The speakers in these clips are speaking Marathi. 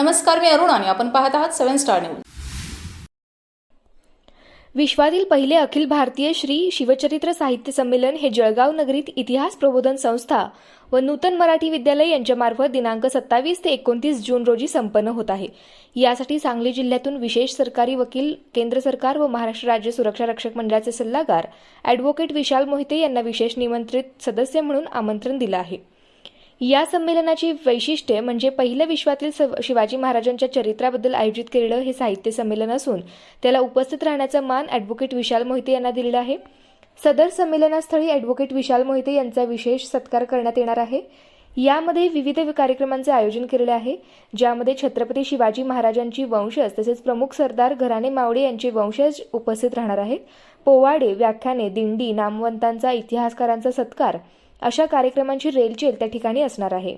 नमस्कार मी अरुण आणि आपण पाहत आहात सेव्हन स्टार न्यूज. विश्वातील पहिले अखिल भारतीय श्री शिवचरित्र साहित्य संमेलन हे जळगाव नगरीत इतिहास प्रबोधन संस्था व नूतन मराठी विद्यालय यांच्यामार्फत दिनांक सत्तावीस ते एकोणतीस जून रोजी संपन्न होत आहे. यासाठी सांगली जिल्ह्यातून विशेष सरकारी वकील केंद्र सरकार व महाराष्ट्र राज्य सुरक्षा रक्षक मंडळाचे सल्लागार अॅडव्होकेट विशाल मोहिते यांना विशेष निमंत्रित सदस्य म्हणून आमंत्रण दिलं आहे. या संमेलनाची वैशिष्ट्ये म्हणजे पहिलं विश्वातील शिवाजी महाराजांच्या चरित्राबद्दल आयोजित केलेलं हे साहित्य संमेलन असून त्याला उपस्थित राहण्याचा मान अॅडव्होकेट विशाल मोहिते यांना दिलेला आहे. सदर संमेलनास्थळी अॅडव्होकेट विशाल मोहिते यांचा विशेष सत्कार करण्यात येणार आहे. यामध्ये विविध कार्यक्रमांचे आयोजन केलेले आहे ज्यामध्ये छत्रपती शिवाजी महाराजांची वंशज तसेच प्रमुख सरदार घराणे मावळे यांचे वंशज उपस्थित राहणार आहेत. पोवाडे व्याख्याने दिंडी नामवंतांचा इतिहासकारांचा सत्कार अशा कार्यक्रमांची रेलचेल त्या ठिकाणी असणार आहे.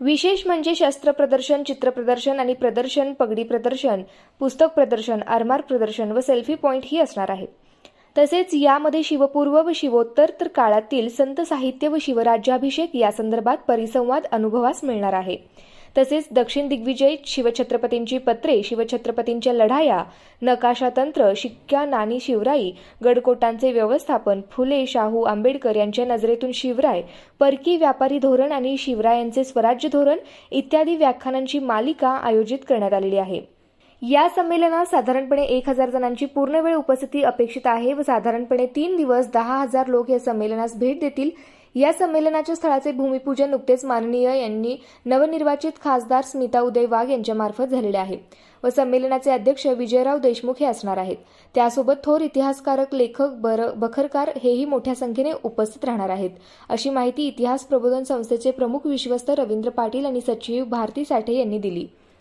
विशेष म्हणजे शस्त्र प्रदर्शन चित्र प्रदर्शन आणि प्रदर्शन पगडी प्रदर्शन पुस्तक प्रदर्शन आरमार प्रदर्शन व सेल्फी पॉईंट ही असणार आहे. तसेच यामध्ये शिवपूर्व व शिवोत्तर तर काळातील संत साहित्य व शिवराज्याभिषेक या संदर्भात परिसंवाद अनुभवास मिळणार आहे. तसेच दक्षिण दिग्विजय शिवछत्रपतींची पत्रे शिवछत्रपतींच्या लढाया नकाशातंत्र शिक्क्या नाणी शिवराई गडकोटांचे व्यवस्थापन फुले शाहू आंबेडकर यांच्या नजरेतून शिवराय परकी व्यापारी धोरण आणि शिवरायांचे स्वराज्य धोरण इत्यादी व्याख्यानांची मालिका आयोजित करण्यात आलेली आहे. या संमेलनात साधारणपणे एक हजार जणांची पूर्ण वेळ उपस्थिती अपेक्षित आहे व साधारणपणे तीन दिवस दहा हजार लोक या संमेलनास भेट देतील. या संमेलनाच्या स्थळाचे भूमिपूजन नुकतेच माननीय यांनी नवनिर्वाचित खासदार स्मिता उदय वाघ यांच्यामार्फत झालेले आहे व संमेलनाचे अध्यक्ष विजयराव देशमुख हे असणार आहेत. त्यासोबत थोर इतिहासकारक लेखक बर बखरकार हेही मोठ्या संख्येने उपस्थित राहणार आहेत. अशी माहिती इतिहास प्रबोधन संस्थेचे प्रमुख विश्वस्त रवींद्र पाटील आणि सचिव भारती साठे यांनी दिली.